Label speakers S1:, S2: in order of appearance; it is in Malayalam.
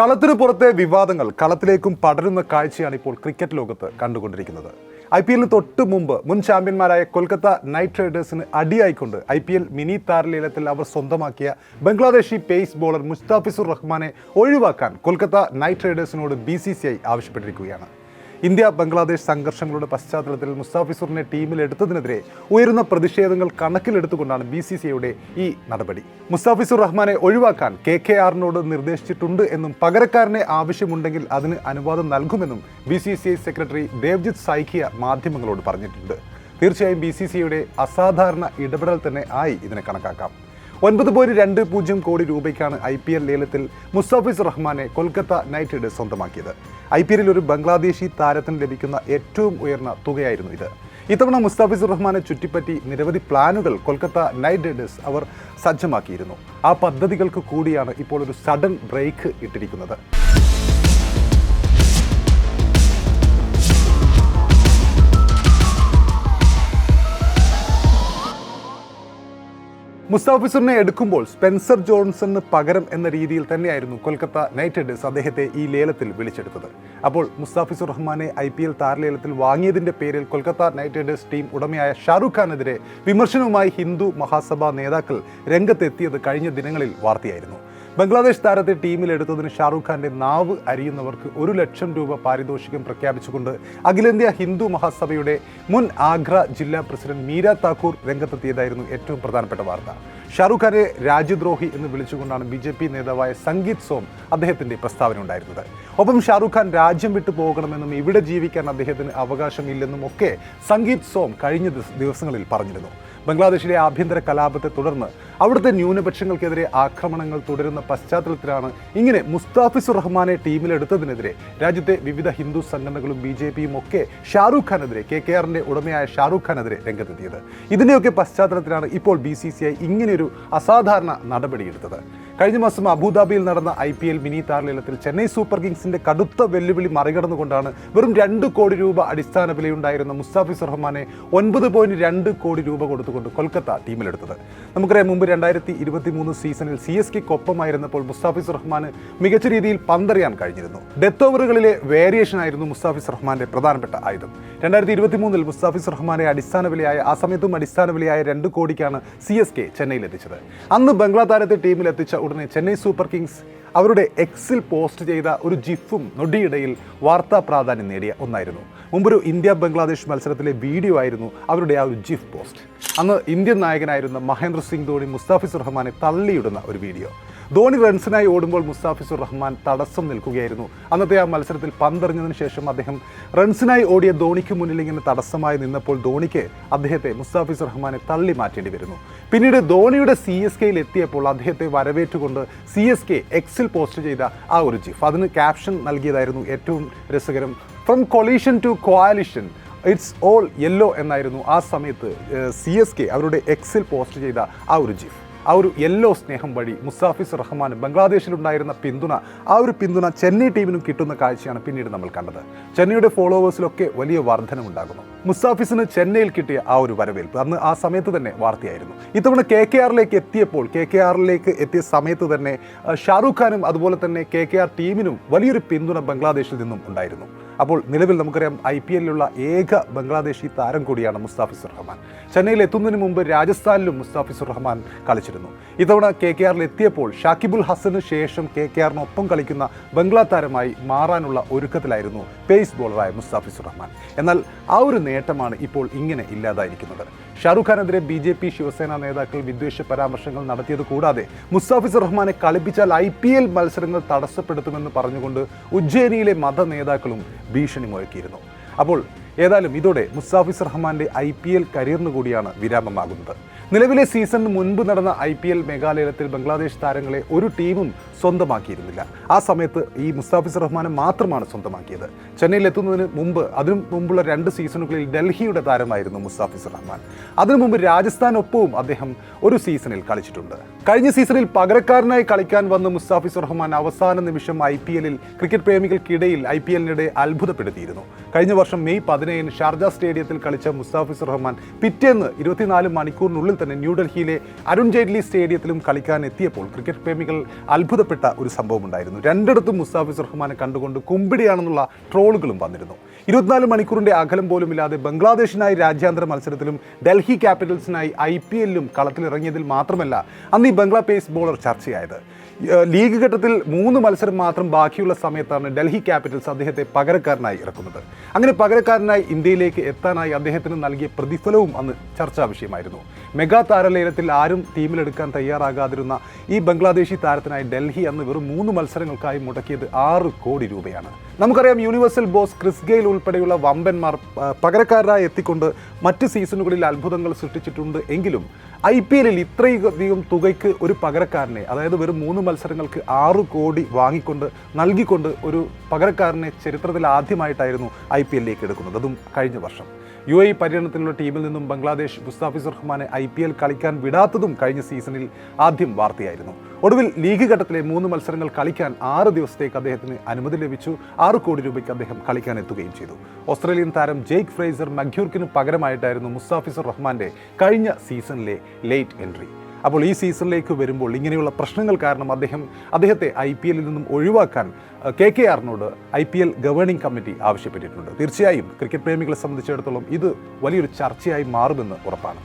S1: കളത്തിന് പുറത്തെ വിവാദങ്ങൾ കളത്തിലേക്കും പടരുന്ന കാഴ്ചയാണ് ഇപ്പോൾ ക്രിക്കറ്റ് ലോകത്ത് കണ്ടുകൊണ്ടിരിക്കുന്നത്. ഐ പി എല്ലിന് തൊട്ട് മുമ്പ് മുൻ ചാമ്പ്യന്മാരായ കൊൽക്കത്ത നൈറ്റ് റൈഡേഴ്സിന് അടിയായിക്കൊണ്ട് ഐ പി എൽ മിനി താരലീലത്തിൽ അവർ സ്വന്തമാക്കിയ ബംഗ്ലാദേശി പേസ് ബോളർ മുസ്താഫിസുർ റഹ്മാനെ ഒഴിവാക്കാൻ കൊൽക്കത്ത നൈറ്റ് റൈഡേഴ്സിനോട് ബി ആവശ്യപ്പെട്ടിരിക്കുകയാണ്. ഇന്ത്യ ബംഗ്ലാദേശ് സംഘർഷങ്ങളുടെ പശ്ചാത്തലത്തിൽ മുസ്താഫിസുറിനെ ടീമിലെടുത്തതിനെതിരെ ഉയരുന്ന പ്രതിഷേധങ്ങൾ കണക്കിലെടുത്തുകൊണ്ടാണ് ബി സി സിയുടെ ഈ നടപടി. മുസ്താഫിസുർ റഹ്മാനെ ഒഴിവാക്കാൻ കെ കെ ആറിനോട് നിർദ്ദേശിച്ചിട്ടുണ്ട് എന്നും പകരക്കാരനെ ആവശ്യമുണ്ടെങ്കിൽ അതിന് അനുവാദം നൽകുമെന്നും B C C I secretary Devajit Saikia മാധ്യമങ്ങളോട് പറഞ്ഞിട്ടുണ്ട്. തീർച്ചയായും ബി സി സിയുടെ അസാധാരണ ഇടപെടൽ തന്നെ ആയി ഇതിനെ കണക്കാക്കാം. ഒൻപത് പോയിന്റ് രണ്ട് പൂജ്യം കോടി രൂപയ്ക്കാണ് ഐ പി എൽ ലേലത്തിൽ മുസ്താഫിസ് റഹ്മാനെ കൊൽക്കത്ത നൈറ്റ് റൈഡേഴ്സ് സ്വന്തമാക്കിയത്. ഐ പി എല്ലിൽ ഒരു ബംഗ്ലാദേശി താരത്തിന് ലഭിക്കുന്ന ഏറ്റവും ഉയർന്ന തുകയായിരുന്നു ഇത്. ഇത്തവണ മുസ്താഫിസുർ റഹ്മാനെ ചുറ്റിപ്പറ്റി നിരവധി പ്ലാനുകൾ കൊൽക്കത്ത നൈറ്റ് റൈഡേഴ്സ് അവർ സജ്ജമാക്കിയിരുന്നു. ആ പദ്ധതികൾക്ക് കൂടിയാണ് ഇപ്പോൾ ഒരു സഡൻ ബ്രേക്ക് ഇട്ടിരിക്കുന്നത്. മുസ്താഫിസുറിനെ എടുക്കുമ്പോൾ സ്പെൻസർ ജോൺസണിന് പകരം എന്ന രീതിയിൽ തന്നെയായിരുന്നു കൊൽക്കത്ത നൈറ്റ് റൈഡേഴ്സ് അദ്ദേഹത്തെ ഈ ലേലത്തിൽ വിളിച്ചെടുത്തത്. അപ്പോൾ മുസ്താഫിസുർ റഹ്മാനെ ഐ പി എൽ താരലേലത്തിൽ വാങ്ങിയതിന്റെ പേരിൽ കൊൽക്കത്ത നൈറ്റ് റൈഡേഴ്സ് ടീം ഉടമയായ ഷാറൂഖ് ഖാനെതിരെ വിമർശനവുമായി ഹിന്ദു മഹാസഭാ നേതാക്കൾ രംഗത്തെത്തിയത് കഴിഞ്ഞ ദിനങ്ങളിൽ വാർത്തയായിരുന്നു. ബംഗ്ലാദേശ് താരത്തെ ടീമിലെടുത്തതിന് ഷാറൂഖ് ഖാന്റെ നാവ് അരിയുന്നവർക്ക് ഒരു ലക്ഷം രൂപ പാരിതോഷികം പ്രഖ്യാപിച്ചുകൊണ്ട് അഖിലേന്ത്യാ ഹിന്ദു മഹാസഭയുടെ മുൻ ആഗ്ര ജില്ലാ പ്രസിഡന്റ് മീര താക്കൂർ രംഗത്തെത്തിയതായിരുന്നു ഏറ്റവും പ്രധാനപ്പെട്ട വാർത്ത. ഷാറൂഖ് ഖാനെ രാജ്യദ്രോഹി എന്ന് വിളിച്ചുകൊണ്ടാണ് ബി ജെ പി നേതാവായ സംഗീത് സോം അദ്ദേഹത്തിന്റെ പ്രസ്താവന ഉണ്ടായിരുന്നത്. ഒപ്പം ഷാറൂഖ് ഖാൻ രാജ്യം വിട്ടു പോകണമെന്നും ഇവിടെ ജീവിക്കാൻ അദ്ദേഹത്തിന് അവകാശമില്ലെന്നും ഒക്കെ സംഗീത് സോം കഴിഞ്ഞ ദിവസങ്ങളിൽ പറഞ്ഞിരുന്നു. ബംഗ്ലാദേശിലെ ആഭ്യന്തര കലാപത്തെ തുടർന്ന് അവിടുത്തെ ന്യൂനപക്ഷങ്ങൾക്കെതിരെ ആക്രമണങ്ങൾ തുടരുന്ന പശ്ചാത്തലത്തിലാണ് ഇങ്ങനെ മുസ്താഫിസുർ റഹ്മാനെ ടീമിലെടുത്തതിനെതിരെ രാജ്യത്തെ വിവിധ ഹിന്ദു സംഘടനകളും ബി ജെ പിയും ഒക്കെ ഷാറൂഖ് ഖാനെതിരെ കെ കെ ആറിന്റെ ഉടമയായ ഷാറൂഖ് ഖാനെതിരെ രംഗത്തെത്തിയത്. ഇതിന്റെയൊക്കെ പശ്ചാത്തലത്തിലാണ് ഇപ്പോൾ ബി സി സി ഐ ഇങ്ങനെയൊരു അസാധാരണ നടപടിയെടുത്തത്. കഴിഞ്ഞ മാസം അബുദാബിയിൽ നടന്ന ഐ പി എൽ മിനി താരലേലത്തിൽ ചെന്നൈ സൂപ്പർ കിങ്സിന്റെ കടുത്ത വെല്ലുവിളി മറികടന്നുകൊണ്ടാണ് വെറും രണ്ട് കോടി രൂപ അടിസ്ഥാന വിലയുണ്ടായിരുന്ന മുസ്താഫിസ് റഹ്മാനെ ഒൻപത് പോയിന്റ് രണ്ട് കോടി രൂപ കൊടുത്തുകൊണ്ട് കൊൽക്കത്ത ടീമിലെടുത്തത്. നമുക്കറിയാം മുമ്പ് രണ്ടായിരത്തി ഇരുപത്തി മൂന്ന് സീസണിൽ സി എസ് കെക്കൊപ്പമായിരുന്നപ്പോൾ മുസ്താഫിസ് റഹ്മാന് മികച്ച രീതിയിൽ പന്തറിയാൻ കഴിഞ്ഞിരുന്നു. ഡെത്ത് ഓവറുകളിലെ വേരിയേഷൻ ആയിരുന്നു മുസ്താഫിസ് റഹ്മാന്റെ പ്രധാനപ്പെട്ട ആയുധം. രണ്ടായിരത്തി ഇരുപത്തി മൂന്നിൽ മുസ്താഫിസ് റഹ്മാനെ അടിസ്ഥാന വിലയായ ആ സമയത്തും അടിസ്ഥാന വിലയായ രണ്ട് കോടിക്കാണ് സി എസ് കെ ചെന്നൈയിൽ എത്തിച്ചത് അന്ന് ബംഗ്ലാ താരത്തെ ടീമിൽ എത്തിച്ച ഉടനെ ചെന്നൈ സൂപ്പർ കിങ്സ് അവരുടെ എക്സിൽ പോസ്റ്റ് ചെയ്ത ഒരു ജിഫും നൊടിയിടയിൽ വാർത്താ പ്രാധാന്യം നേടിയ ഒന്നായിരുന്നു. മുമ്പൊരു ഇന്ത്യ ബംഗ്ലാദേശ് മത്സരത്തിലെ വീഡിയോ ആയിരുന്നു അവരുടെ ആ ഒരു ജിഫ് പോസ്റ്റ്. അന്ന് ഇന്ത്യൻ നായകനായിരുന്ന മഹേന്ദ്ര സിംഗ് ധോണി മുസ്താഫിസ് റഹ്മാനെ തള്ളിയിടുന്ന ഒരു വീഡിയോ. ധോണി റൺസിനായി ഓടുമ്പോൾ മുസ്താഫിസുർ റഹ്മാൻ തടസ്സം നിൽക്കുകയായിരുന്നു. അന്നത്തെ ആ മത്സരത്തിൽ പന്തെറിഞ്ഞതിന് ശേഷം അദ്ദേഹം റൺസിനായി ഓടിയ ധോണിക്ക് മുന്നിൽ ഇങ്ങനെ തടസ്സമായി നിന്നപ്പോൾ ധോണിക്ക് അദ്ദേഹത്തെ മുസ്താഫിസുർ റഹ്മാനെ തള്ളി മാറ്റേണ്ടി വരുന്നു. പിന്നീട് ധോണിയുടെ സി എസ് കെയിൽ എത്തിയപ്പോൾ അദ്ദേഹത്തെ വരവേറ്റുകൊണ്ട് സി എസ് കെ എക്സിൽ പോസ്റ്റ് ചെയ്ത ആ ഒരു ജിഫ് അതിന് ക്യാപ്ഷൻ നൽകിയതായിരുന്നു ഏറ്റവും രസകരം. From collision to coalition it's all yellow എന്നായിരുന്നു ആ സമയത്ത് സി എസ് കെ അവരുടെ എക്സിൽ പോസ്റ്റ് ചെയ്ത ആ ഒരു ജിഫ് ആ ഒരു യെല്ലോ സ്നേഹം വഴി മുസാഫിസ് റഹ്മാനും ബംഗ്ലാദേശിലുണ്ടായിരുന്ന പിന്തുണ ആ ഒരു പിന്തുണ ചെന്നൈ ടീമിനും കിട്ടുന്ന കാഴ്ചയാണ് പിന്നീട് നമ്മൾ കണ്ടത്. ചെന്നൈയുടെ ഫോളോവേഴ്സിലൊക്കെ വലിയ വർധനമുണ്ടാകുന്നു. മുസ്താഫിസിന് ചെന്നൈയിൽ കിട്ടിയ ആ ഒരു വരവേൽപ്പ് അന്ന് ആ സമയത്ത് തന്നെ വാർത്തയായിരുന്നു. ഇത്തവണ കെ കെ ആറിലേക്ക് എത്തിയപ്പോൾ കെ കെ ആറിലേക്ക് എത്തിയ സമയത്ത് തന്നെ ഷാറൂഖ് ഖാനും അതുപോലെ തന്നെ കെ കെ ആർ ടീമിനും വലിയൊരു പിന്തുണ ബംഗ്ലാദേശിൽ നിന്നും ഉണ്ടായിരുന്നു. അപ്പോൾ നിലവിൽ നമുക്കറിയാം ഐ പി എല്ലിലുള്ള ഏക ബംഗ്ലാദേശി താരം കൂടിയാണ് മുസ്താഫിസുർ റഹ്മാൻ. ചെന്നൈയിൽ എത്തുന്നതിന് മുമ്പ് രാജസ്ഥാനിലും മുസ്താഫിസുർ റഹ്മാൻ കളിച്ചിരുന്നു. ഇത്തവണ കെ കെ ആറിൽ എത്തിയപ്പോൾ ഷാക്കിബുൽ ഹസന് ശേഷം കെ കെ ആറിനൊപ്പം കളിക്കുന്ന ബംഗ്ലാ താരമായി മാറാനുള്ള ഒരുക്കത്തിലായിരുന്നു പേസ് ബോളറായ മുസ്താഫിസുർ റഹ്മാൻ. എന്നാൽ ആ ഒരു നേട്ടമാണ് ഇപ്പോൾ ഇങ്ങനെ ഇല്ലാതായിരിക്കുന്നത്. ഷാറുഖ് ഖാനെതിരെ ബി ജെ പി ശിവസേന നേതാക്കൾ വിദ്വേഷ പരാമർശങ്ങൾ നടത്തിയത് കൂടാതെ മുസ്താഫിസ് റഹ്മാനെ കളിപ്പിച്ചാൽ ഐ പി എൽ മത്സരങ്ങൾ തടസ്സപ്പെടുത്തുമെന്ന് പറഞ്ഞുകൊണ്ട് ഉജ്ജയിനിയിലെ മത നേതാക്കളും ഭീഷണി മുഴക്കിയിരുന്നു അപ്പോൾ ഏതായാലും ഇതോടെ മുസ്താഫിസ് റഹ്മാന്റെ ഐ പി എൽ കരിയറിന് കൂടിയാണ് വിരാമമാകുന്നത്. നിലവിലെ സീസണിന് മുൻപ് നടന്ന ഐ പി എൽ മേഘാലയത്തിൽ ബംഗ്ലാദേശ് താരങ്ങളെ ഒരു ടീമും സ്വന്തമാക്കിയിരുന്നില്ല. ആ സമയത്ത് ഈ മുസ്താഫിസ് റഹ്മാനെ മാത്രമാണ് സ്വന്തമാക്കിയത്. ചെന്നൈയിൽ എത്തുന്നതിന് മുമ്പ് അതിനു മുമ്പുള്ള രണ്ട് സീസണുകളിൽ ഡൽഹിയുടെ താരമായിരുന്നു മുസ്താഫിസ് റഹ്മാൻ. അതിനു മുമ്പ് രാജസ്ഥാനൊപ്പവും അദ്ദേഹം ഒരു സീസണിൽ കളിച്ചിട്ടുണ്ട്. കഴിഞ്ഞ സീസണിൽ പകരക്കാരനായി കളിക്കാൻ വന്ന മുസ്താഫിസ് റഹ്മാൻ അവസാന നിമിഷം ഐ പി എല്ലിൽ ക്രിക്കറ്റ് പ്രേമികൾക്കിടയിൽ ഐ പി എല്ലിനിടെ അത്ഭുതപ്പെടുത്തിയിരുന്നു. കഴിഞ്ഞ വർഷം മെയ് പതിനേഴിന് ഷാർജ സ്റ്റേഡിയത്തിൽ കളിച്ച മുസ്താഫിസ് റഹ്മാൻ പിറ്റേന്ന് ഇരുപത്തിനാല് മണിക്കൂറിനുള്ളിൽ തന്നെ ന്യൂഡൽഹിയിലെ അരുൺ ജെയ്റ്റ്ലി സ്റ്റേഡിയത്തിലും കളിക്കാൻ എത്തിയപ്പോൾ ക്രിക്കറ്റ് പ്രേമികൾ അത്ഭുതപ്പെട്ട ഒരു സംഭവം ഉണ്ടായിരുന്നു. രണ്ടിടത്തും മുസ്താഫിസ് റഹ്മാനെ കണ്ടുകൊണ്ട് കുമ്പിടിയാണെന്നുള്ള ട്രോളുകളും വന്നിരുന്നു. ഇരുപത്തിനാല് മണിക്കൂറിന്റെ അകലം പോലും ഇല്ലാതെ ബംഗ്ലാദേശിനായി രാജ്യാന്തര മത്സരത്തിലും ഡൽഹി ക്യാപിറ്റൽസിനായി ഐ പി എല്ലിലും കളത്തിലിറങ്ങിയതിൽ മാത്രമല്ല അന്ന് ഈ ബംഗ്ലാ പേസ് ബോളർ ചർച്ചയായത്. ലീഗ് ഘട്ടത്തിൽ മൂന്ന് മത്സരം മാത്രം ബാക്കിയുള്ള സമയത്താണ് ഡൽഹി ക്യാപിറ്റൽസ് അദ്ദേഹത്തെ പകരക്കാരനായി ഇറക്കുന്നത്. അങ്ങനെ പകരക്കാരനായി ഇന്ത്യയിലേക്ക് എത്താനായി അദ്ദേഹത്തിന് നൽകിയ പ്രതിഫലവും അന്ന് ചർച്ചാ വിഷയമായിരുന്നു. മെഗാ താരലേലത്തിൽ ആരും ടീമിലെടുക്കാൻ തയ്യാറാകാതിരുന്ന ഈ ബംഗ്ലാദേശി താരത്തിനായി ഡൽഹി അന്ന് വെറും മൂന്ന് മത്സരങ്ങൾക്കായി മുടക്കിയത് ആറ് കോടി രൂപയാണ്. നമുക്കറിയാം യൂണിവേഴ്സൽ ബോസ് ക്രിസ് ഗെയിൽ ഉൾപ്പെടെയുള്ള വമ്പന്മാർ പകരക്കാരായി എത്തിക്കൊണ്ട് മറ്റ് സീസണുകളിൽ അത്ഭുതങ്ങൾ സൃഷ്ടിച്ചിട്ടുണ്ട് എങ്കിലും ഐ പി എല്ലിൽ ഇത്രയധികം തുകയ്ക്ക് ഒരു പകരക്കാരനെ അതായത് വെറും മൂന്ന് മത്സരങ്ങൾക്ക് ആറ് കോടി വാങ്ങിക്കൊണ്ട് നൽകിക്കൊണ്ട് ഒരു പകരക്കാരനെ ചരിത്രത്തിൽ ആദ്യമായിട്ടായിരുന്നു ഐ പി എല്ലിലേക്ക് എടുക്കുന്നത്. അതും കഴിഞ്ഞ വർഷം. യു എ പര്യടനത്തിലുള്ള ടീമിൽ നിന്നും ബംഗ്ലാദേശ് മുസ്താഫിസ് റഹ്മാനെ ഐ പി എൽ കളിക്കാൻ വിടാത്തതും കഴിഞ്ഞ സീസണിൽ ആദ്യം വാർത്തയായിരുന്നു. ഒടുവിൽ ലീഗ് ഘട്ടത്തിലെ മൂന്ന് മത്സരങ്ങൾ കളിക്കാൻ ആറ് ദിവസത്തേക്ക് അദ്ദേഹത്തിന് അനുമതി ലഭിച്ചു. ആറ് കോടി രൂപയ്ക്ക് അദ്ദേഹം കളിക്കാൻ എത്തുകയും ചെയ്തു. ഓസ്ട്രേലിയൻ താരം ജെയ്ക്ക് ഫ്രേസർ മഗ്യൂർക്കിന് പകരമായിട്ടായിരുന്നു മുസ്താഫിസുർ റഹ്മാന്റെ കഴിഞ്ഞ സീസണിലെ ലേറ്റ് എൻട്രി. അപ്പോൾ ഈ സീസണിലേക്ക് വരുമ്പോൾ ഇങ്ങനെയുള്ള പ്രശ്നങ്ങൾ കാരണം അദ്ദേഹം അദ്ദേഹത്തെ ഐ പി എല്ലിൽ നിന്നും ഒഴിവാക്കാൻ K K ആറിനോട് I P L governing committee ആവശ്യപ്പെട്ടിട്ടുണ്ട്. തീർച്ചയായും ക്രിക്കറ്റ് പ്രേമികളെ സംബന്ധിച്ചിടത്തോളം ഇത് വലിയൊരു ചർച്ചയായി മാറുമെന്ന് ഉറപ്പാണ്.